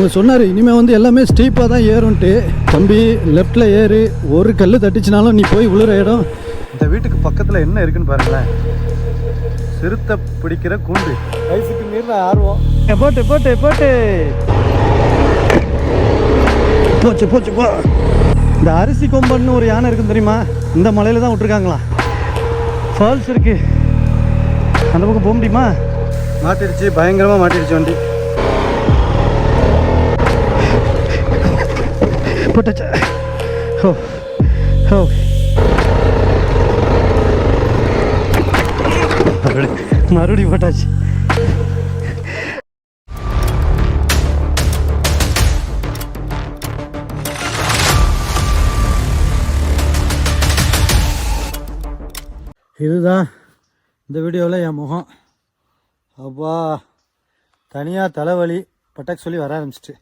அவங்க சொன்னார் இனிமேல் வந்து எல்லாமே ஸ்டீப்பாக தான் ஏறும்ட்டு தம்பி லெஃப்டில் ஏறு ஒரு கல் தட்டிச்சினாலும் நீ போய் விழுற இடம். இந்த வீட்டுக்கு பக்கத்தில் என்ன இருக்குன்னு பாருங்களேன். சிறுத்தை பிடிக்கிற கூண்டு. வயசுக்கு மீறின ஆர்வம். போட்டு போட்டு போட்டு. போச்சு போச்சு போ. இந்த அரிசி கொம்பன்னு ஒரு யானை இருக்குன்னு தெரியுமா? இந்த மலையில தான் விட்டுருக்காங்களா? ஃபால்ஸ் இருக்கு. அந்த பக்கம் போக முடியுமா? மாட்டிடுச்சு பயங்கரமாக மாட்டிடுச்சு வண்டி. போட்டாச்சா. ஓ ஓ மறுபடி மறுபடியும் போட்டாச்சு. இதுதான் இந்த வீடியோவில் என் முகம். அப்பா தனியாக தலைவலி பட்டாக்கு சொல்லி வர ஆரம்பிச்சிட்டு.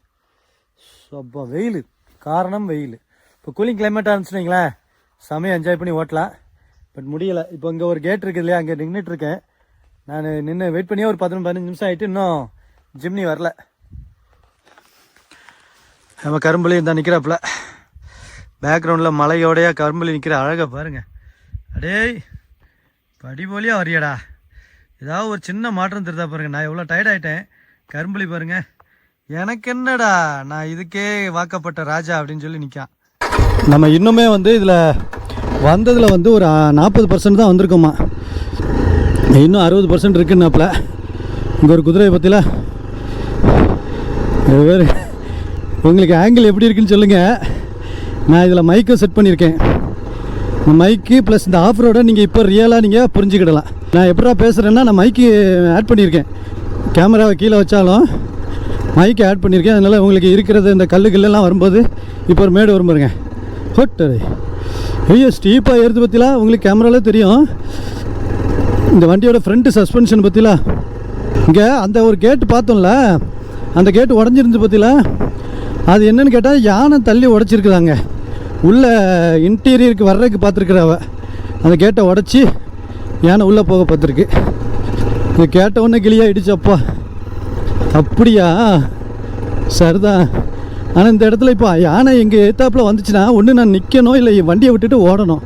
அப்பா வெயில். காரணம் வெயில். இப்போ கூலிங் கிளைமேட்டாக இருந்துச்சுன்னு வைங்களேன் செமையாக என்ஜாய் பண்ணி ஓட்டலாம். பட் முடியலை. இப்போ இங்கே ஒரு கேட் இருக்குது இல்லையா? அங்கே நின்றுட்டு இருக்கேன். நான் நின்று வெயிட் பண்ணியே ஒரு பதினொன்று பதினஞ்சு நிமிஷம் ஆகிட்டு இன்னும் ஜிம்னி வரல. நம்ம கரும்புலி இருந்தால் நிற்கிறாப்புல பேக்ரவுண்டில் மலையோடையா கரும்புலி நிற்கிற அழகாக பாருங்கள் அடேய் படி வரியடா ஏதாவது ஒரு சின்ன மாற்றம் தெரிதா பாருங்கள் நான் எவ்வளோ டயர்ட் ஆகிட்டேன் கரும்புலி பாருங்கள் எனக்கு என்னடா நான் இதுக்கே வாக்கப்பட்ட ராஜா அப்படின்னு சொல்லி நிற்கான் நம்ம இன்னுமே வந்து இதில் வந்ததில் வந்து ஒரு நாற்பது பர்சன்ட் தான் வந்திருக்கோம்மா. இன்னும் அறுபது பர்சன்ட் இருக்குன்னாப்புல. இங்கே ஒரு குதிரையை பற்றியில் வேறு உங்களுக்கு ஆங்கிள் எப்படி இருக்குன்னு சொல்லுங்கள் நான் இதில் மைக்கை செட் பண்ணியிருக்கேன். மைக்கு ப்ளஸ் இந்த ஆஃப் ரோடை நீங்கள் இப்போ ரியலாக நீங்கள் புரிஞ்சுக்கிடலாம். நான் எப்படா பேசுகிறேன்னா நான் மைக்கு ஆட் பண்ணியிருக்கேன். கேமராவை கீழே வச்சாலும் மைக்கு ஆட் பண்ணியிருக்கேன். அதனால் உங்களுக்கு இருக்கிறது இந்த கல்லு வரும்போது இப்போ ஒரு மேடு வரும் பாருங்க. ஹோட்டரு ஐயோ ஸ்டீப்பாக ஏறுது பற்றிலாம் உங்களுக்கு கேமராவில் தெரியும். இந்த வண்டியோட ஃப்ரண்ட்டு சஸ்பென்ஷன் பற்றிலாம் இங்கே அந்த ஒரு கேட்டு பார்த்தோம்ல அந்த கேட்டு உடஞ்சிருந்து பற்றில அது என்னன்னு கேட்டால் யானை தள்ளி உடச்சிருக்குதாங்க. உள்ளே இன்டீரியருக்கு வர்றதுக்கு பார்த்துருக்குறவ அந்த கேட்டை உடச்சி யானை உள்ளே போக பார்த்துருக்கு. இது கேட்ட உடனே கிளியாக அப்பா. அப்படியா? சரிதான் ஆனால் இந்த இடத்துல இப்போ யானை எங்கள் ஏத்தாப்பில் வந்துச்சுன்னா ஒன்று நான் நிற்கணும் இல்லை வண்டியை விட்டுட்டு ஓடணும்.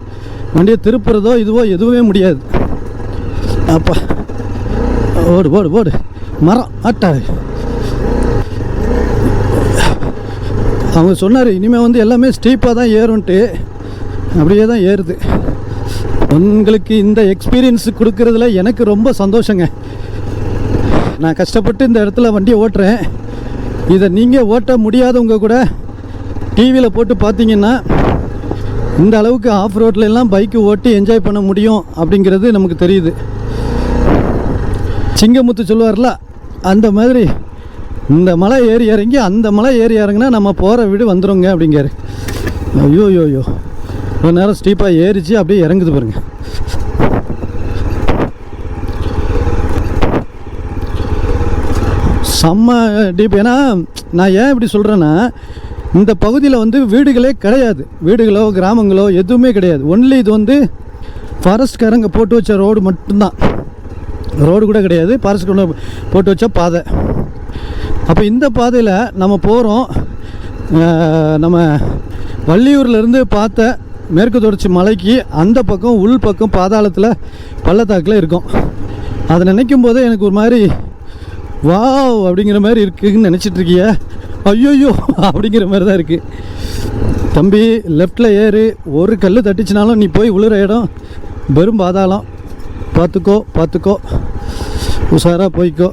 வண்டியை திருப்புறதோ இதுவோ எதுவுமே முடியாது. அப்பா ஓடு ஓடு ஓடு. மரம் ஆட்டாரு அவங்க சொன்னார் இனிமேல் வந்து எல்லாமே ஸ்டீப்பாக தான் ஏறும்ட்டு அப்படியே தான் ஏறுது. உங்களுக்கு இந்த எக்ஸ்பீரியன்ஸ் கொடுக்கறதுல எனக்கு ரொம்ப சந்தோஷங்க. நான் கஷ்டப்பட்டு இந்த இடத்துல வண்டியை ஓட்டுறேன். இதை நீங்கள் ஓட்ட முடியாதவங்க கூட டிவியில் போட்டு பார்த்தீங்கன்னா இந்த அளவுக்கு ஆஃப் ரோட்ல பைக்கு ஓட்டி என்ஜாய் பண்ண முடியும் அப்படிங்கிறது நமக்கு தெரியுது. சிங்கமுத்து சொல்லுவார்ல அந்த மாதிரி இந்த மலை ஏறி இறங்கி அந்த மலை ஏறி இறங்குனா நம்ம போகிற வீடு வந்துருங்க அப்படிங்காரு ஐயோ ஐயோ ஐயோ. ஒரு நேரம் ஸ்டீப்பாக ஏறிச்சு அப்படியே இறங்குது பாருங்கள் செம்ம டீப் ஏன்னா நான் ஏன் இப்படி சொல்கிறேன்னா இந்த பகுதியில் வந்து வீடுகளே கிடையாது. வீடுகளோ கிராமங்களோ எதுவுமே கிடையாது. ஒன்லி இது வந்து ஃபாரஸ்ட்காரங்க போட்டு வச்ச ரோடு மட்டும்தான். ரோடு கூட கிடையாது. ஃபாரஸ்ட் போட்டு வச்ச பாதை. அப்போ இந்த பாதையில் நம்ம போகிறோம் நம்ம வள்ளியூர்லேருந்து பார்த்த மேற்கு தொடர்ச்சி மலைக்கு அந்த பக்கம் உள் பக்கம் பாதாளத்தில் பள்ளத்தாக்கில் இருக்கும். அதை நினைக்கும் போதே எனக்கு ஒரு மாதிரி வாவ் அப்படிங்கிற மாதிரி இருக்குன்னு நினச்சிட்டு இருக்கிய? ஐயோயோ அப்படிங்கிற மாதிரி தான் இருக்குது தம்பி லெஃப்டில் ஏறு. ஒரு கல் தட்டிச்சினாலும் நீ போய் உளுற இடம். வெறும் பாதாளம். பார்த்துக்கோ பார்த்துக்கோ உஷாராக போய்க்கோ.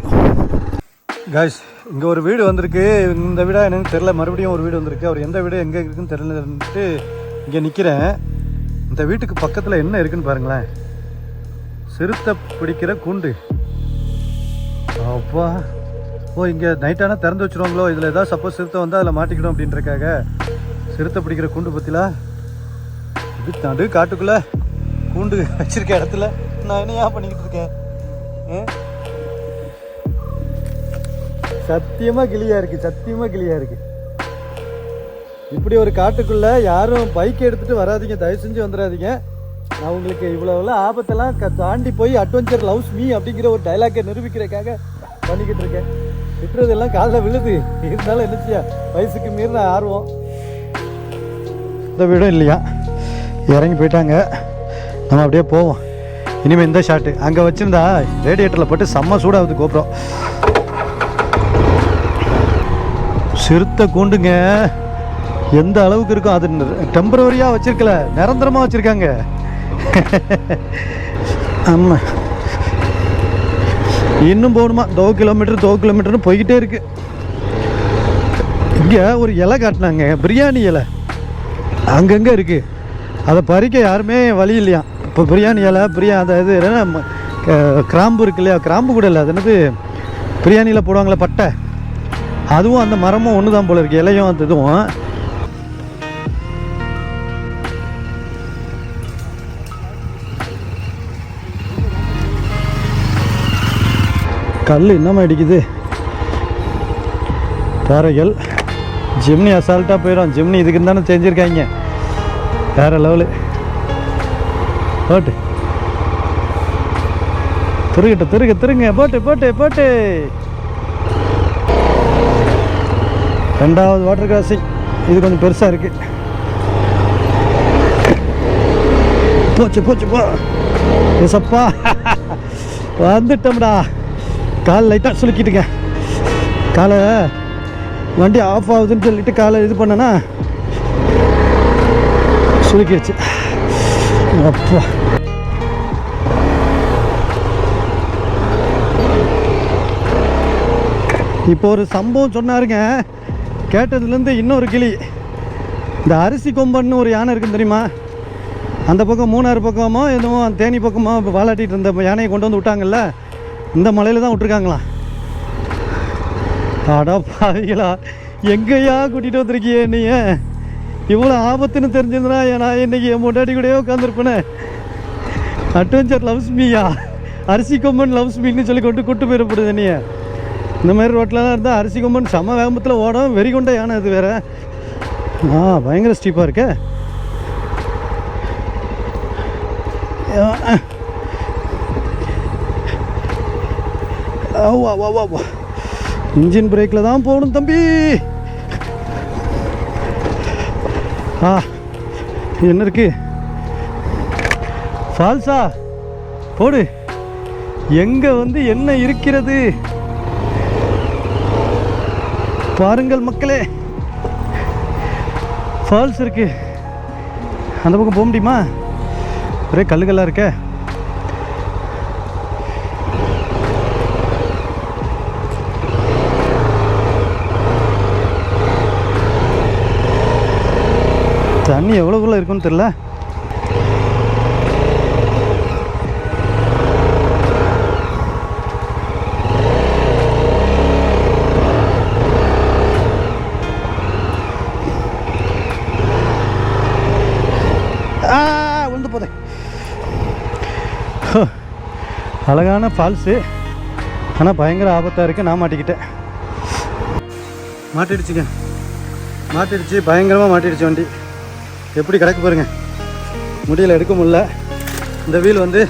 காய்ஸ் இங்கே ஒரு வீடு வந்திருக்கு. இந்த வீடா என்னன்னு தெரில மறுபடியும் ஒரு வீடு வந்திருக்கு. அவர் எந்த வீடு எங்கே இருக்குன்னு தெரிலன்ட்டு இங்கே நிற்கிறேன் இந்த வீட்டுக்கு பக்கத்தில் என்ன இருக்குன்னு பாருங்களேன். சிறுத்தை பிடிக்கிற கூண்டு. அப்பா. ஓ இங்கே நைட்டானா திறந்து வச்சுருவாங்களோ? இதில் ஏதாவது சப்போஸ் சிறுத்தை வந்தால் அதில் மாட்டிக்கணும் அப்படின்றக்காக சிறுத்தை பிடிக்கிற கூண்டு பற்றிலா இது நடு காட்டுக்குள்ளே கூண்டு வச்சிருக்க இடத்துல. நான் என்ன ஏன் பண்ணிக்கிட்டு இருக்கேன்? சத்தியமாக கிளியாக இருக்குது சத்தியமாக கிளியாக இருக்குது இப்படி ஒரு காட்டுக்குள்ளே யாரும் பைக் எடுத்துகிட்டு வராதீங்க தயவு செஞ்சு வந்துடாதீங்க. நான் உங்களுக்கு இவ்வளோ ஆபத்தெல்லாம் க- தாண்டி போய் அட்வென்ச்சர் லவ்ஸ் மீ அப்படிங்கிற ஒரு டைலாக்கை நிரூபிக்கிறதுக்காக பண்ணிக்கிட்டு இருக்கேன். திட்டுறதெல்லாம் காலில் விழுது. இருந்தாலும் என்னச்சியா வயசுக்கு மீறின ஆர்வம். இந்த வீடும் இல்லையா? இறங்கி போயிட்டாங்க. நம்ம அப்படியே போவோம். இனிமேல் இந்த ஷாட்டு அங்கே வச்சுருந்தா ரேடியேட்டரில் போட்டு செம்ம சூடாகுது கோபுரம். சிறுத்தை கூண்டுங்க. எந்த அளவுக்கு இருக்கும்? அது டெம்பரவரியாக வச்சிருக்கல. நிரந்தரமாக வச்சுருக்காங்க. ஆமாம் இன்னும் போகணுமா? தோ கிலோமீட்டர் தோ கிலோமீட்டர்னு போய்கிட்டே இருக்கு. இங்கே ஒரு இலை காட்டினாங்க பிரியாணி இலை. அங்கங்கே இருக்குது அதை பறிக்க யாருமே வழி இல்லையா இப்போ பிரியாணி இலை பிரியா அந்த இது க- கிராம்பு இருக்கு இல்லையா? கிராம்பு கூட இல்லை. அது என்னது? பிரியாணியில் போடுவாங்களே பட்டை. அதுவும் அந்த மரமும் ஒன்று தான் போல இருக்கு. இலையும் அந்த இதுவும். கல் என்னமா அடிக்குது. பாறைகள் ஜிம்னி அசால்ட்டாக போயிடும். ஜிம்னி இதுக்கு தானே செஞ்சுருக்காங்க. வேறு லெவலு போட்டு. திருகிட்ட திருக திருங்க போட்டு போட்டு போட்டு. ரெண்டாவது வாட்டர் கிராசிங் இது கொஞ்சம் பெருசாக இருக்குது போச்சு போச்சு போ. எசப்பா வந்துட்டோம்டா. கால் லைட்டாக சுலுக்கிட்டுங்க காலை வண்டி ஆஃப் ஆகுதுன்னு சொல்லிட்டு காலை இது பண்ணனா சுலுக்கிடுச்சு அப்பா. இப்போ ஒரு சம்பவம் சொன்னாருங்க. கேட்டதுலேருந்து இன்னொரு கிளி. இந்த அரிசி கொம்பன்னு ஒரு யானை இருக்குன்னு தெரியுமா? அந்த பக்கம் மூணாறு பக்கமோ என்னமோ தேனி பக்கமோ இப்போ இருந்த யானையை கொண்டு வந்து விட்டாங்கல்ல? இந்த மலையில் தான் விட்ருக்காங்களா அடா பாவிகளா எங்கேயா கூட்டிகிட்டு வந்திருக்கியே நீ இவ்வளோ ஆபத்துன்னு தெரிஞ்சிருந்தா நான் இன்னைக்கு என் முன்னாடி கூடயே உட்காந்துருப்பேனே அட்வென்ச்சர் லவ்ஸ்மியா அரிசி கொம்பன் லவ்ஸ்மின்னு சொல்லி கொண்டு கூட்டு போயிடப்படுது நீ இந்த மாதிரி ரோட்லலாம் இருந்தால் அரிசி கொம்பன் செம வேகமத்தில் ஓடும் வெறி கொண்ட யானை அது வேறு. ஆ பயங்கர ஸ்டீப்பாக இருக்கே. வா வா வா வா இன்ஜின் பிரேக்கில் தான் போகணும் தம்பி. ஆ என்ன இருக்கு? ஃபால்ஸா? போடு. எங்கே வந்து என்ன இருக்கிறது? பாருங்கள் மக்களே. ஃபால்ஸ் இருக்குது அந்த பக்கம் போக முடியுமா? ஒரே கல்லுகள்லாம் இருக்கே. தண்ணி எவ்வளோக்குள்ளே இருக்குன்னு தெரில ஆ விழுந்து போதே. அழகான ஃபால்ஸு ஆனால் பயங்கர ஆபத்தாக இருக்குது நான் மாட்டிக்கிட்டேன். மாட்டிடுச்சுங்க. மாட்டிடுச்சு பயங்கரமாக மாட்டிடுச்சு வண்டி. எப்படி கிடக்கு பாருங்க. முடியல எடுக்க முடியல. இந்த வீல் வந்து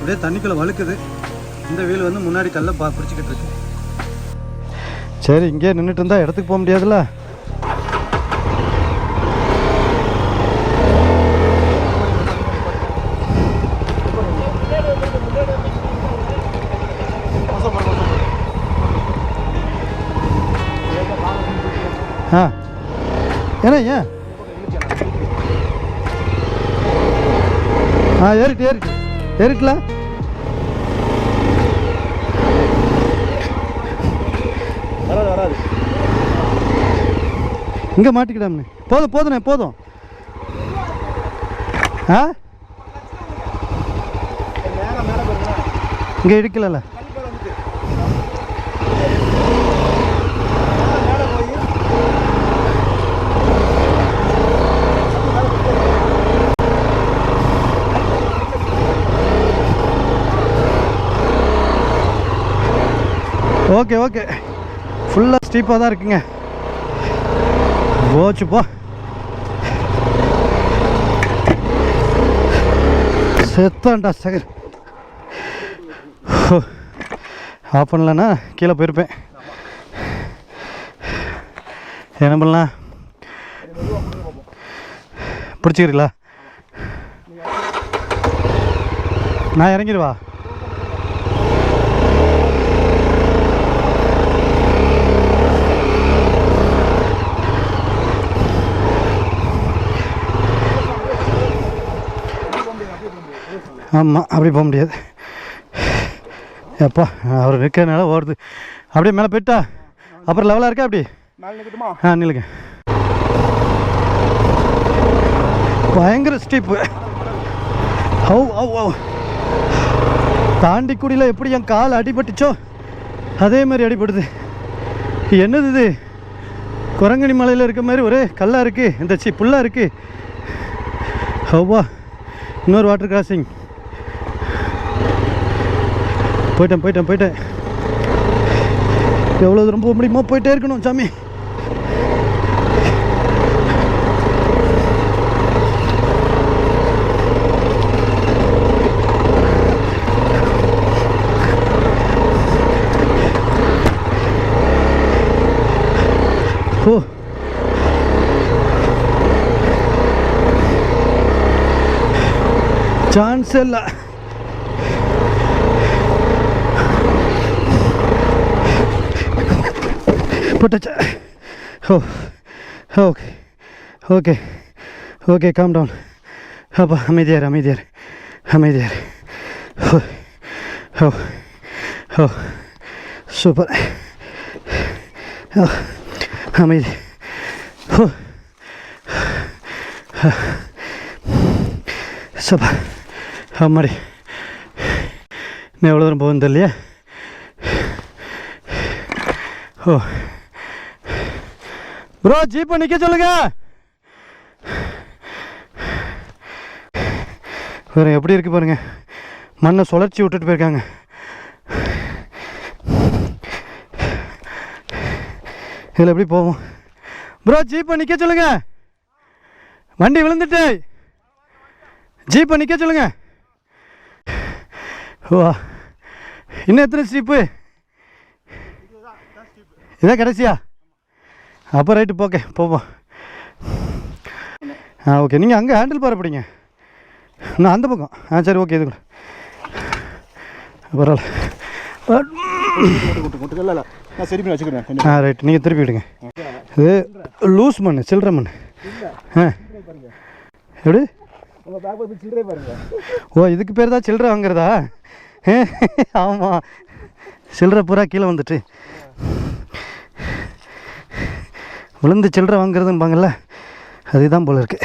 அப்படியே தண்ணிக்குள்ளே வழுக்குது. இந்த வீல் வந்து முன்னாடி கல்லை பா பிடிச்சிக்கிட்டு இருக்கு. சரி இங்கே நின்றுட்டு இருந்தால் இடத்துக்கு போக முடியாதுல்ல? ஆ. ஏன்னா ஏன்? ஆ ஏறிட்டு ஏறிட்டு. ஏறிட்டல. வராது வராது. இங்கே மாட்டிக்கிடாமண்ணே போதும் போதுண்ணே போதும். ஆ? இங்கே இடிக்கலல்ல. Okay okay. ஃபுல்லாக ஸ்டீப்பாக தான் இருக்குங்க. போச்சு போ. செத்தான்டா சகர். ஆஃப் பண்ணலன்னா கீழே போயிருப்பேன். என்ன பண்ணலாம்? பிடிச்சிக்கிறீங்களா? நான் இறங்கிடுவா. ஆமாம் அப்படி போக முடியாது. எப்பா அவர் நிற்கிறனால ஓடுது. அப்படியே மேலே போயிட்டா? அப்புறம் லெவலாக இருக்கா அப்படி? ஆ நில்லுங்க. பயங்கர ஸ்டீப்பு ஹவு ஹவு ஹவு. தாண்டிக்குடியில் எப்படி என் கால் அடிபட்டுச்சோ அதே மாதிரி அடிபடுது. என்னது இது? குரங்கணி மலையில் இருக்க மாதிரி ஒரே கல்லாக இருக்குது இந்த சி புல்லாக இருக்குது ஹவ்வா இன்னொரு வாட்டர் கிராசிங் போயிட்டேன் போயிட்டேன் போயிட்டேன். எவ்வளோ தூரம் போக முடியுமோ போயிட்டே இருக்கணும் சாமி. ஓ. சான்ஸ் இல்லை. போட்டுச்சா ஓ okay okay okay calm down அப்பா அமைதியார் அமைதியார் அமைதியார் ஓ ஓ ஓ சூப்பர் ஓ அமைதி ஓ சப்பா அம்மாடி நான் எவ்வளோ தூரம் போகுது தெரியலையே ஓ ப்ரோ ஜீப்பை நிற்க சொல்லுங்க. பாருங்க எப்படி இருக்கு பாருங்க. மண்ணை சுழற்சி விட்டுட்டு போயிருக்காங்க. இதில் எப்படி போவோம் ப்ரோ ஜீப்பை நிற்க சொல்லுங்க. வண்டி விழுந்துட்டு. ஜீப்பை நிற்க சொல்லுங்க. ஓ இன்னும் எத்தனை ஸ்டீப்பு? இதான் கடைசியா? அப்போ ரைட்டு போக்கே போவோம். ஆ ஓகே நீங்கள் அங்கே ஹேண்டில் பார் அப்படிங்க நான் அந்த பக்கம். ஆ சரி ஓகே இது கூட. பரவாயில்ல. நான் சரி பண்ணி வச்சுக்கிறேன் ஆ ரைட் நீங்கள் திருப்பி விடுங்க. இது லூஸ் மண் சில்லற மண் ஆ. எப்படி ஓ இதுக்கு பேர் தான் சில்லறை வாங்குறதா? ஆமாம் சில்லற பூரா கீழே வந்துட்டு. விழுந்து சில்லறை வாங்குறதும்பாங்கள்ல அதுதான் போல இருக்கு.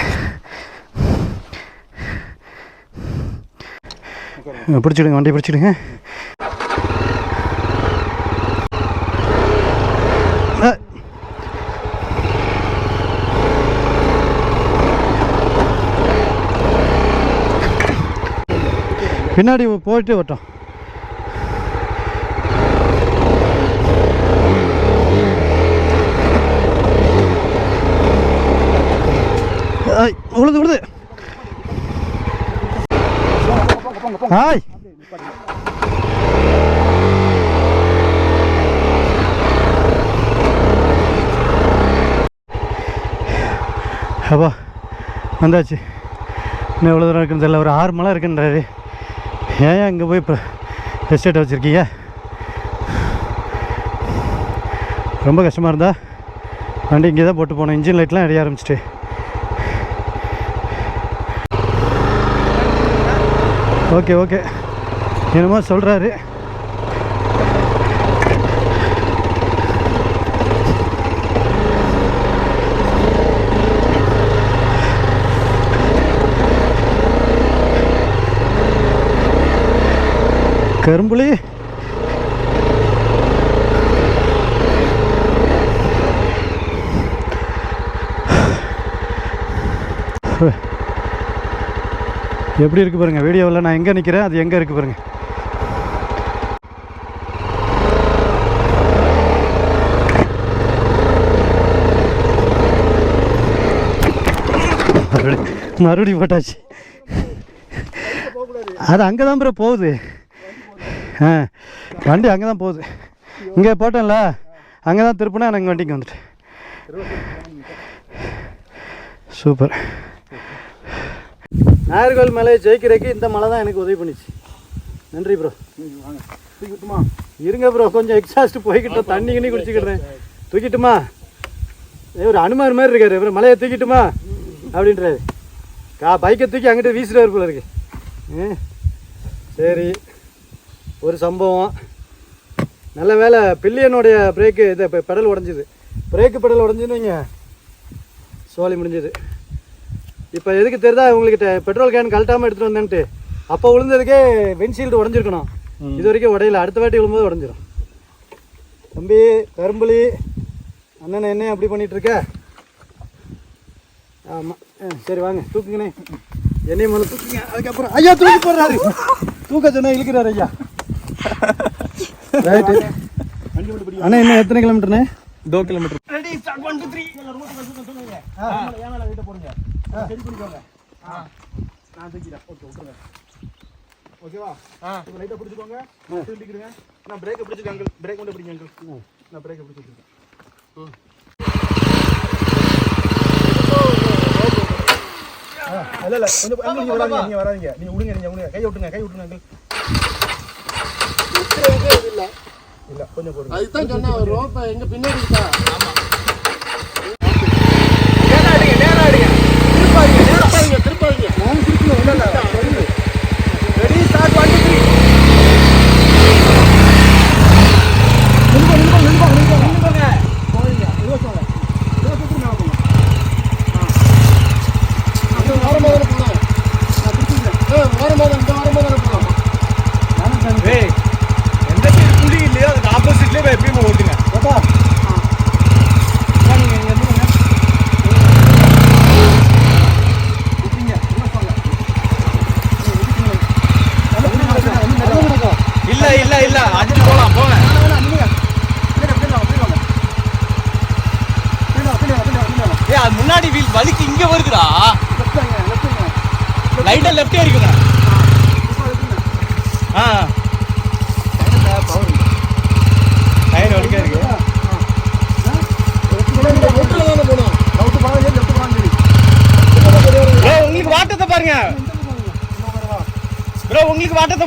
பிடிச்சிடுங்க வண்டி பிடிச்சிடுங்க. பின்னாடி போயிட்டு வரட்டும். ஹாய் அப்பா வந்தாச்சு. இன்னும் எவ்வளோ தூரம் இருக்குன்னு தெரியல. ஒரு ஆறு மலை இருக்குன்றாரு. ஏன் அங்கே போய் இப்போ எஸ்டேட்டை வச்சுருக்கீங்க? ரொம்ப கஷ்டமாக இருந்தா வண்டி இங்கே தான் போட்டு போனோம் இன்ஜின் லைட்லாம் எரிய ஆரம்பிச்சிட்டு. Okay okay. என்னமோ சொல்கிறாரு கரும்புலி எப்படி இருக்கு பாருங்க வீடியோவில் நான் எங்கே நிற்கிறேன் அது எங்கே இருக்கு பாருங்க. மறுபடி மறுபடியும் போட்டாச்சு. அது அங்கே தான் பிற போகுது. ஆ வண்டி அங்கே தான் போகுது. இங்கே போட்டேன்ல அங்கே தான் திருப்பினா எனக்கு வண்டிக்கு வந்துட்டு சூப்பர். நாகர்கோவில் மலையை ஜெயிக்கிறதுக்கு இந்த மலை தான் எனக்கு உதவி பண்ணிச்சு. நன்றி ப்ரோ வாங்க தூக்கி விட்டுமா இருங்க ப்ரோ கொஞ்சம் எக்ஸாஸ்ட் போய்கிட்டோம் தண்ணி கிண்ணி குடிச்சுக்கிடுறேன் தூக்கிட்டுமா? ஒரு அனுமார் மாதிரி இருக்காரு. இவர் மலையை தூக்கிட்டுமா? அப்படின்றாரு. கா பைக்கை தூக்கி அங்கிட்டு வீசுறாரு போல இருக்கு. சரி. ஒரு சம்பவம். நல்ல வேலை பில்லியனுடைய பிரேக்கு இது பெடல் உடஞ்சிது. பிரேக்கு பெடல் உடஞ்சுன்னு வைங்க. சோலி முடிஞ்சது. இப்போ எதுக்கு தெரிதா உங்களுக்கு பெட்ரோல் கேன் கழட்டாமல் எடுத்துகிட்டு வந்தேன்ட்டு. அப்போ விழுந்ததுக்கே விண்ட்ஷீல்டு உடஞ்சிருக்கணும். இது வரைக்கும் உடையில. அடுத்த வாட்டி விழும்போது உடஞ்சிடும் தம்பி கரும்புலி அண்ணனை என்ன அப்படி பண்ணிகிட்ருக்க ஆமாம் சரி வாங்க. தூக்குங்கண்ணே. என்னைய முதல்ல தூக்குங்க. அதுக்கப்புறம் ஐயா தூக்கி போடுறாரு. தூக்க சொன்னா இழுக்கிறாரு ஐயா. ரைட்டு அண்ணா என்ன எத்தனை கிலோமீட்டர்ண்ணே இதோ kilometre ready start one two three போடுங்க சரி பண்ணிக்கோங்க. நான் தூக்கிறேன் ஓகே விட்டுருங்க ஓகேவா? இப்போ லைட்டாக பிடிச்சிக்கோங்க. திரும்பிக்கிறேங்க நான் பிரேக்கை பிடிச்சிக்க அங்கிள் பிரேக் மட்டும் பிடிங்க அங்கிள் நான் பிரேக்கை பிடிச்சிருக்கேன் இல்ல இல்ல. கொஞ்சம் நீங்க வராதீங்க நீங்க வராதீங்க. நீங்க விடுங்க நீங்க விடுங்க கை விட்டுங்க கை விட்டுங்க அங்கிள் இல்ல. கொஞ்சம் போடுங்க. அதுதான் சொன்னேன் ஒரு ரோப்பை எங்க பின்னாடி இருக்கா? திருப்பாதீங்க திருப்பாதீங்க ready start one two three அது வரும்போது போகலாம் ஏ வரும்போது இந்த வரும்போது போகலாம் எந்த சைடு புள்ளி இல்லையோ அதுக்கு ஆப்போசிட்லேயே எப்பயுமே ஓட்டுங்க இல்ல இல்ல இல்ல அடிச்சு போலாம் போங்க ஏ அது முன்னாடி வீல் வலிக்கு இங்க வருதுடா லைட்டா லெஃப்டே இருக்குங்க ஆ டயர் வலிக்கா இருக்கு ஒட்டுல தானே போகணும் ப்ரோ உங்களுக்கு வாட்டத்தை பாருங்க ப்ரோ உங்களுக்கு வாட்டத்தை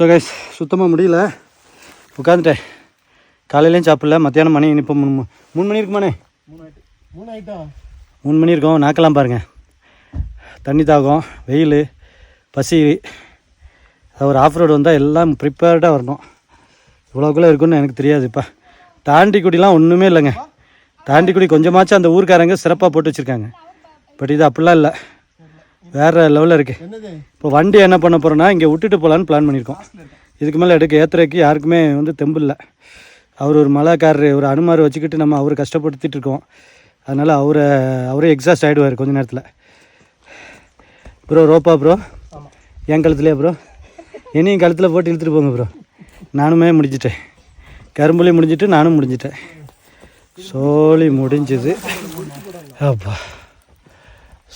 ஸோ கைஸ் சுத்தமாக முடியல. உட்காந்துட்டேன் காலையிலையும் சாப்பிடல மத்தியானம் மணி இப்போ மூணு மணி- மூணு மணி இருக்குமாண்ணே? மூணு ஆகிட்டா மூணு மணி இருக்கும் நாக்கெல்லாம் பாருங்கள் தண்ணி தாகம் வெயில் பசி. ஒரு ஆஃப் ரோடு வந்தால் எல்லாம் ப்ரிப்பேர்டாக வரணும். இவ்வளோக்குள்ளே இருக்குன்னு எனக்கு தெரியாது இப்போ. தாண்டிக்குடிலாம் ஒன்றுமே இல்லைங்க. தாண்டிக்குடி கொஞ்சமாச்சும் அந்த ஊருக்காரங்க சிறப்பாக போட்டு வச்சுருக்காங்க. பட் இது அப்படிலாம் இல்லை. வேறு லெவலில் இருக்குது இப்போ வண்டி என்ன பண்ண போகிறோன்னா இங்கே விட்டுட்டு போகலான்னு பிளான் பண்ணியிருக்கோம். இதுக்கு மேலே எடுக்க ஏத்துறதுக்கு யாருக்குமே வந்து தெம்பு இல்லை. அவர் ஒரு மலைக்காரரு ஒரு அனுமார் வச்சுக்கிட்டு நம்ம அவரை கஷ்டப்படுத்திட்டு இருக்கோம். அதனால் அவரை அவரே எக்ஸாஸ்ட் ஆகிடுவார் கொஞ்ச நேரத்தில். ப்ரோ ரோப்பா ப்ரோ என் கழுத்துலையா ப்ரோ என்னையும் கழுத்தில் போட்டு இழுத்துட்டு போங்க ப்ரோ நானுமே முடிஞ்சிட்டேன். கரும்புலி முடிஞ்சிட்டு நானும் முடிஞ்சிட்டேன். சோழி முடிஞ்சது. அப்பா.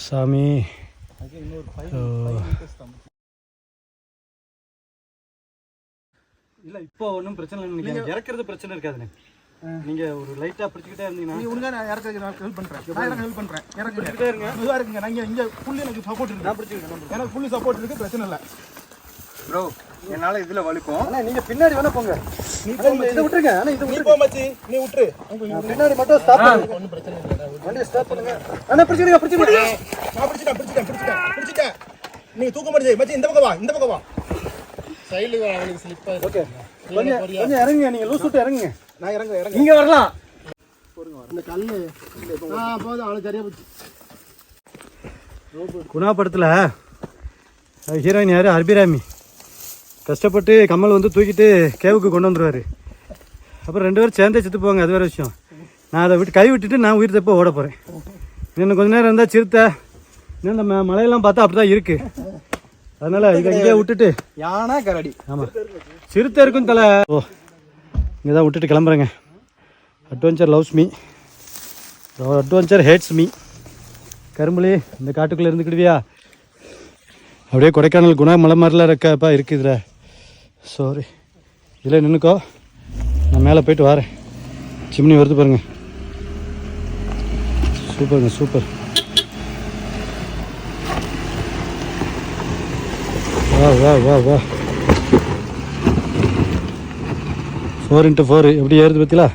சாமி. இல்ல இப்போ ஒன்றும் பிரச்சனை இல்லை நீங்க இறக்குறது பிரச்சனை இருக்காதுண்ணே நீங்க ஒரு லைட்டா பிடிச்சிக்கிட்டே இருந்தீங்கன்னா நீ விடுங்க நான் இறக்க நான் ஹெல்ப் பண்றேன் நான் இறக்க ஹெல்ப் பண்றேன் இறக்குங்க பிடிச்சிக்கிட்டே இருங்க இதுவா இருக்குங்க நான் இங்க புள்ளி எனக்கு சப்போர்ட் இருக்கு நான் பிடிச்சிக்கிறேன் எனக்கு புள்ளி சப்போர்ட் இருக்கு பிரச்சனை இல்லை ப்ரோ என்னால இதுல வலிக்கும் அண்ணா நீங்க பின்னாடி வேணா போங்க நீ இதை விட்டுருங்க அண்ணா இதை நீ போ மச்சி நீ விட்டுரு பின்னாடி மட்டும் ஸ்டாப் பண்ணுங்க வண்டியை ஸ்டாப் பண்ணுங்க. அண்ணா பிடிச்சிடுங்க பிடிச்சிடுங்க நான் பிடிச்சிட்டேன் பிடிச்சிட்டேன் பிடிச்சிட்டேன் பிடிச்சிட்டேன். நீ தூக்க மாட்டேது மச்சி இந்த பக்கம் வா இந்த பக்கம் வா. சைடுல அவனுக்கு ஸ்லிப் ஆயிருக்கு ஓகே கொஞ்சம் கொஞ்சம் இறங்குங்க நீங்க லூஸ் விட்டு இறங்குங்க. நான் இறங்க இறங்க நீங்க வரலாம். இந்த கல்லு ஆ போதும் அவனுக்கு சரியா போச்சு. குணா படத்தில் ஹீரோயின் யார்? அர்பிராமி. கஷ்டப்பட்டு கமல் வந்து தூக்கிட்டு கேவுக்கு கொண்டு வந்துருவார். அப்புறம் ரெண்டு பேரும் சேர்ந்தே செத்து போவாங்க அது வேறு விஷயம். நான் அதை விட்டு கை விட்டுட்டு நான் உயிர் தப்ப ஓட போகிறேன் இன்னும் கொஞ்ச நேரம் இருந்தால் சிறுத்தை. இன்னும் இந்த ம- மலையெல்லாம் பார்த்தா அப்படி தான் இருக்குது அதனால் இதை இங்கே விட்டுட்டு யானை கரடி. ஆமாம் சிறுத்தை இருக்கும் தலை. ஓ இங்கே தான் விட்டுட்டு கிளம்புறேங்க. Adventure loves me adventure hates me கரும்புலி இந்த காட்டுக்குள்ளே இருந்துக்கிடுவியா? அப்படியே கொடைக்கானல் குணா மலை மாதிரிலாம் இருக்கப்பா இருக்குதுல சாரி இதில் நின்றுக்கோ நான் மேலே போயிட்டு வரேன். சிம்னி வருது பாருங்க. சூப்பருங்க சூப்பர் வா வா வா வா ஃபோர் இன்ட்டு ஃபோர் எப்படி ஏறுது பத்திலா?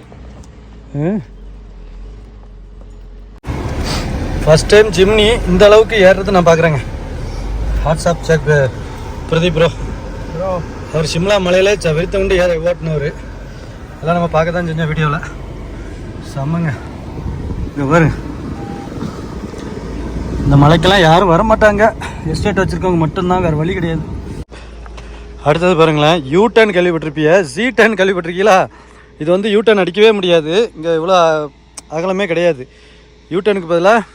ஃபர்ஸ்ட் டைம் ஜிம்னி இந்த அளவுக்கு ஏறுறது நான் பார்க்குறேங்க WhatsApp check Pradeep bro bro அவர் சிம்லா மலையில் ச வெறித்த கொண்டு ஏற ஓட்டினவர். எல்லாம் நம்ம பார்க்க தான் செஞ்சோம் வீடியோவில் செம்மங்க. இங்கே பாருங்க. இந்த மலைக்கெல்லாம் யாரும் வர மாட்டாங்க எஸ்டேட் வச்சுருக்கவங்க மட்டும்தான் வேறு வழி கிடையாது. அடுத்தது பாருங்களேன் யூ டர்ன் கேள்விப்பட்டிருப்பிய ஜி டர்ன் கேள்விப்பட்டிருக்கீங்களா? இது வந்து யூ டர்ன் அடிக்கவே முடியாது. இங்கே இவ்வளோ அகலமே கிடையாது. யூ டர்னுக்கு பதிலாக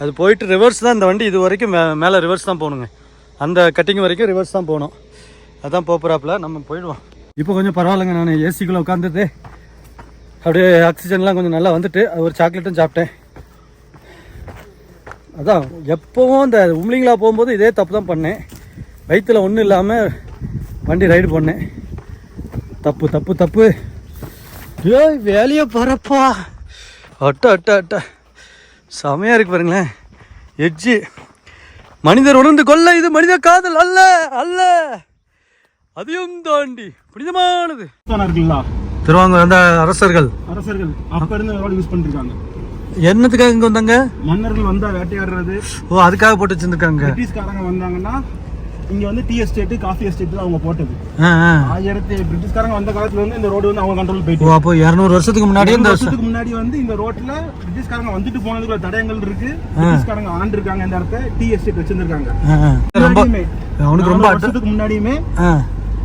அது போயிட்டு ரிவர்ஸ் தான் இந்த வண்டி இது வரைக்கும் மே மேலே ரிவர்ஸ் தான் போகணுங்க. அந்த கட்டிங் வரைக்கும் ரிவர்ஸ் தான் போகணும். அதுதான் போகிறாப்புல நம்ம போயிடுவோம். இப்போ கொஞ்சம் பரவாயில்லைங்க நான் ஏசிக்குள்ளே உட்காந்துட்டு அப்படியே ஆக்சிஜன்லாம் கொஞ்சம் நல்லா வந்துட்டு ஒரு சாக்லேட்டும் சாப்பிட்டேன். அதான் எப்போவும் இந்த உம்லிங்களா போகும்போது இதே தப்பு தான் பண்ணேன். வயிற்றில் ஒன்றும் இல்லாமல் வண்டி ரைடு பண்ணேன். தப்பு தப்பு தப்பு. ஏய் வேலையை பரப்பா அட்ட அட்ட அட்ட. செமையாக இருக்கு பாருங்களேன். எட்ஜு. மனிதர் உணர்ந்து கொள்ள இது மனித காதல் அல்ல அல்ல. அதையும் தாண்டி புனிதமானது. திருவாங்கூர் அந்த அரசர்கள். அரசர்கள் அப்ப இருந்து யூஸ் பண்ணிருக்காங்க என்னத்துக்காக இங்கே வந்தாங்க? மன்னர்கள் வந்தா வேட்டையாடுறது. ஓ அதுக்காக போட்டு வச்சுருந்துருக்காங்க. பிரிட்டிஷ்காரங்க வந்தாங்கன்னா இங்க வந்து டீ எஸ்டேட் காஃபி எஸ்டேட் அவங்க போட்டது. ஆயிரத்தி பிரிட்டிஷ்காரங்க வந்த காலத்துல வந்து இந்த ரோடு வந்து அவங்க கண்ட்ரோல் போயிட்டு. அப்போ இரநூறு வருஷத்துக்கு முன்னாடியே இந்த வருஷத்துக்கு முன்னாடி வந்து இந்த ரோட்ல பிரிட்டிஷ்காரங்க வந்துட்டு போனதுக்குள்ள தடயங்கள் இருக்கு. பிரிட்டிஷ்காரங்க ஆண்டு இருக்காங்க இந்த இடத்த டீ எஸ்டேட் முன்னாடியுமே, அவனுக்கு ரொம்ப வருஷத்துக்கு முன்னாடியுமே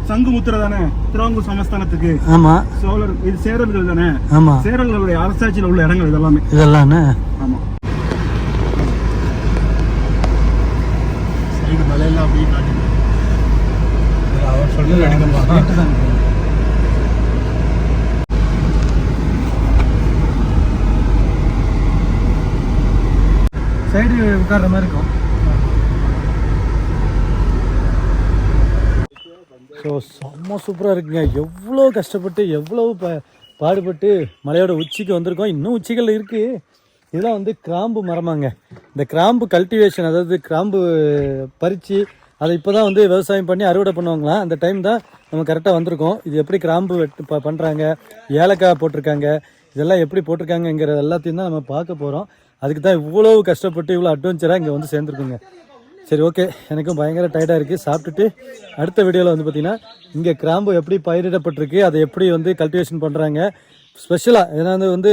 சங்கு முத்திரை தானே? திருவாங்கூர் சமஸ்தானத்துக்கு. ஆமாம் சோழர் இது சேரர்கள் தானே? ஆமாம் சேரர்களுடைய அரசாட்சியில் உள்ள இடங்கள் இதெல்லாமே. இதெல்லாம்ண்ணே ஆமா. சைடு மலையெல்லாம் அப்படியே காட்டுது. அவர் சொல்லி சைடு உட்கார்ற மாதிரி இருக்கும். ஸோ செம்ம சூப்பராக இருக்குங்க. எவ்வளோ கஷ்டப்பட்டு எவ்வளோ ப பாடுபட்டு மலையோட உச்சிக்கு வந்திருக்கோம். இன்னும் உச்சிகள் இருக்குது இதெல்லாம் வந்து கிராம்பு மரமாங்க. இந்த கிராம்பு கல்டிவேஷன் அதாவது கிராம்பு பறித்து அதை இப்போ தான் வந்து விவசாயம் பண்ணி அறுவடை பண்ணுவாங்களாம். அந்த டைம் தான் நம்ம கரெக்டாக வந்திருக்கோம். இது எப்படி கிராம்பு வெட்டு ப பண்ணுறாங்க ஏலக்காய் போட்டிருக்காங்க. இதெல்லாம் எப்படி போட்டிருக்காங்கங்கிற எல்லாத்தையும் தான் நம்ம பார்க்க போகிறோம் அதுக்கு தான் இவ்வளோ கஷ்டப்பட்டு இவ்வளோ அட்வென்ச்சராக இங்கே வந்து சேர்ந்துருக்குங்க. சரி ஓகே எனக்கும் பயங்கர டயர்டாக இருக்குது சாப்பிட்டுட்டு அடுத்த வீடியோவில் வந்து பார்த்திங்கன்னா இங்கே கிராம்பு எப்படி பயிரிடப்பட்டிருக்கு அதை எப்படி வந்து கல்டிவேஷன் பண்ணுறாங்க ஸ்பெஷலாக ஏன்னா வந்து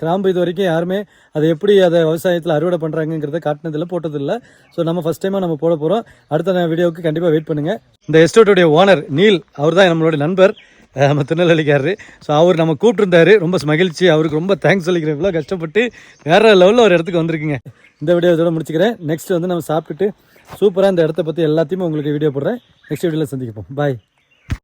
கிராம்பு இது வரைக்கும் யாருமே அதை எப்படி அதை விவசாயத்தில் அறுவடை பண்ணுறாங்கங்கிறத காட்டினதில்லை போட்டதில்லை. ஸோ நம்ம ஃபஸ்ட் டைமாக நம்ம போட போகிறோம் அடுத்த வீடியோவுக்கு கண்டிப்பாக வெயிட் பண்ணுங்கள் இந்த எஸ்டேட்டுடைய ஓனர் நீல் அவர் தான் நம்மளுடைய நண்பர். நம்ம திருநெல்வேலிக்காரரு. ஸோ அவர் நம்ம கூப்பிட்டுருந்தாரு. ரொம்ப மகிழ்ச்சி. அவருக்கு ரொம்ப தேங்க்ஸ் சொல்லிக்கிறேன். இவ்வளோ கஷ்டப்பட்டு வேறு லெவலில் ஒரு இடத்துக்கு வந்திருக்குங்க. இந்த வீடியோ இதோட முடிச்சுக்கிறேன். நெக்ஸ்ட் வந்து நம்ம சாப்பிட்டுட்டு சூப்பராக இந்த இடத்த பற்றி எல்லாத்தையுமே உங்களுக்கு வீடியோ போடுறேன். நெக்ஸ்ட் வீடியோவில் சந்திக்கப்போம் பாய்